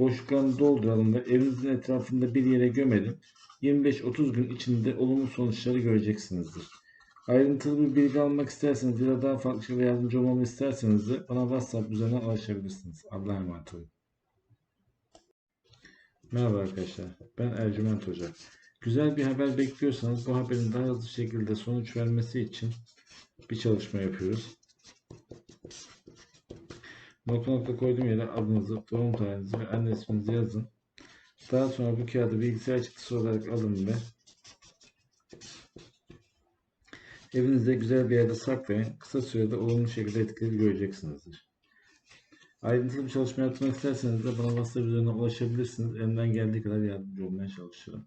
Boşluklarını dolduralım ve evinizin etrafında bir yere gömelim. 25-30 gün içinde olumlu sonuçları göreceksinizdir. Ayrıntılı bir bilgi almak isterseniz ya da daha farklı şekilde yardımcı olmamı isterseniz de bana WhatsApp üzerinden ulaşabilirsiniz. Allah'a emanet olun. Merhaba arkadaşlar, ben Ercüment Hoca. Güzel bir haber bekliyorsanız bu haberin daha hızlı şekilde sonuç vermesi için bir çalışma yapıyoruz. Nokta nokta koyduğum yere adınızı, doğum tarihinizi ve anne isminizi yazın. Daha sonra bu kağıdı bilgisayar çıktısı olarak alın ve evinizde güzel bir yerde saklayın. Kısa sürede olumlu şekilde etkileri göreceksinizdir. Ayrıntılı bir çalışma yapmak isterseniz de bana WhatsApp üzerinden ulaşabilirsiniz. Elimden geldiği kadar yardımcı olmaya çalışırım.